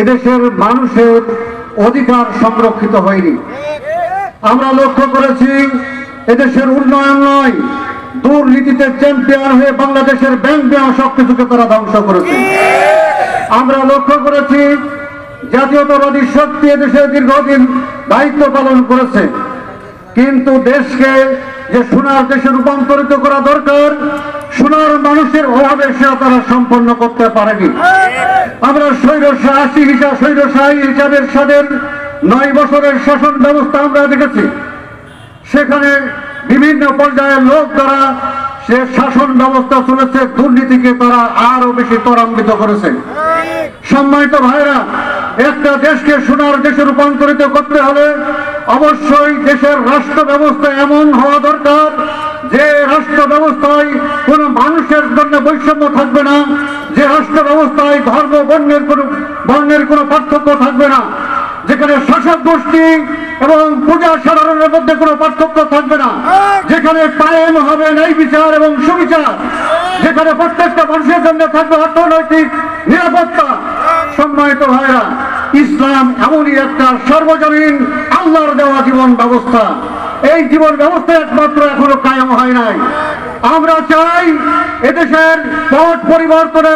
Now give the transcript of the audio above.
এদেশের মানুষের অধিকার সংরক্ষিত হয়নি। আমরা লক্ষ্য করেছি, এদেশের উন্নয়ন নয়, দুর্নীতিতে চ্যাম্পিয়ন হয়ে বাংলাদেশের ব্যাংক ব্যাংক সবকিছুকে তারা ধ্বংস করেছে। আমরা লক্ষ্য করেছি, জাতীয়তাবাদী শক্তি এদেশে দীর্ঘদিন দায়িত্ব পালন করেছে। কিন্তু দেশকে যে সোনার দেশে রূপান্তরিত করা দরকার মানুষের অভাবে সে তারা সম্পন্ন করতে পারেনি। আমরা স্বৈরশাহ আশি হিসাব স্বৈরশাহী হিসাবের সাদের নয় বছরের শাসন ব্যবস্থা আমরা দেখেছি। সেখানে বিভিন্ন পর্যায়ের লোক দ্বারা সে শাসন ব্যবস্থা চলেছে, দুর্নীতিকে তারা আরও বেশি ত্বরান্বিত করেছে। সম্মানিত ভাইরা, একটা দেশকে সোনার দেশে রূপান্তরিত করতে হলে অবশ্যই দেশের রাষ্ট্র ব্যবস্থা এমন হওয়া দরকার। কোনো মানুষের জন্য বৈষম্য থাকবে না, যে রাষ্ট্র ব্যবস্থায় ধর্ম, বর্ণের কোনো বর্ণের কোনো পার্থক্য থাকবে না, যেখানে শাসক গোষ্ঠী এবং পূজা সাধারণের মধ্যে কোনো পার্থক্য থাকবে না, যেখানে কায়েম হবে ন্যায় বিচার এবং সুবিচার, যেখানে প্রত্যেকটা মানুষের জন্য থাকবে অর্থনৈতিক নিরাপত্তা। সম্মানিত ভাইরা ইসলাম এমনই একটা সর্বজনীন, আল্লাহর দেওয়া জীবন ব্যবস্থা। এই জীবন ব্যবস্থা একমাত্র এখনও কায়েম হয় নাই। আমরা চাই এদেশের পথ পরিবর্তনের